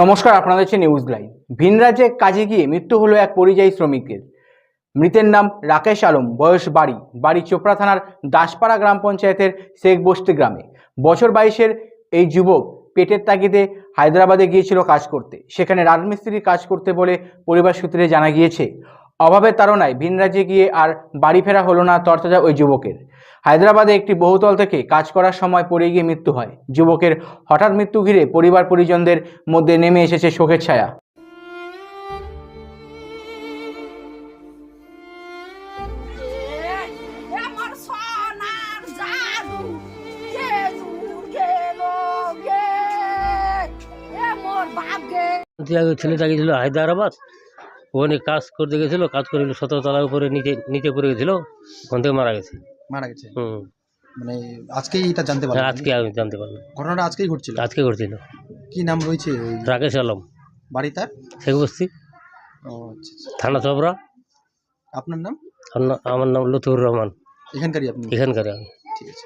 নমস্কার আপনাদের হচ্ছে নিউজ লাইভ ভিন রাজ্যে কাজে গিয়ে মৃত্যু হলো এক পরিযায়ী শ্রমিকের। মৃতের নাম রাকেশ আলম, বয়স বাড়ি বাড়ি চোপড়া থানার দাসপাড়া গ্রাম পঞ্চায়েতের শেখ বস্তি গ্রামে। বছর বাইশের এই যুবক পেটের তাগিদে হায়দ্রাবাদে গিয়েছিল কাজ করতে। সেখানে রাজমিস্ত্রির কাজ করতে বলে পরিবার সূত্রে জানা গিয়েছে। অভাবের তাড়নায় ভিন রাজ্যে গিয়ে আর বাড়ি ফেরা হলো না তরতাজা ওই যুবকের। হায়দ্রাবাদে একটি বহুতল থেকে কাজ করার সময় পড়ে গিয়ে মৃত্যু হয়। যুবকের হঠাৎ মৃত্যু ঘিরে পরিবার পরিজনদের মধ্যে নেমে এসেছে শোকের ছায়া। ছেলে ছেলেটা গেছিল হায়দ্রাবাদ? ওখানে কাজ করতে গেছিল কাজ করে সতেরো তলার উপরে নিচে নিচে পড়ে গেছিল ওখান থেকে মারা গেছে। মারা গেছে? হুম। মানে আজকেই এটা জানতে পারলাম আজকে আমি জানতে পারলাম। ঘটনাটা আজকেই ঘটছিল? আজকে ঘটছিল। কি নাম রয়েছে রাকেশ আলম। বাড়ি তার? আচ্ছা আচ্ছা। থানা চবরা আপনার নাম? আমার নাম লতুর রহমান। এখানকারই আপনি? এখানকার আমি। ঠিক আছে।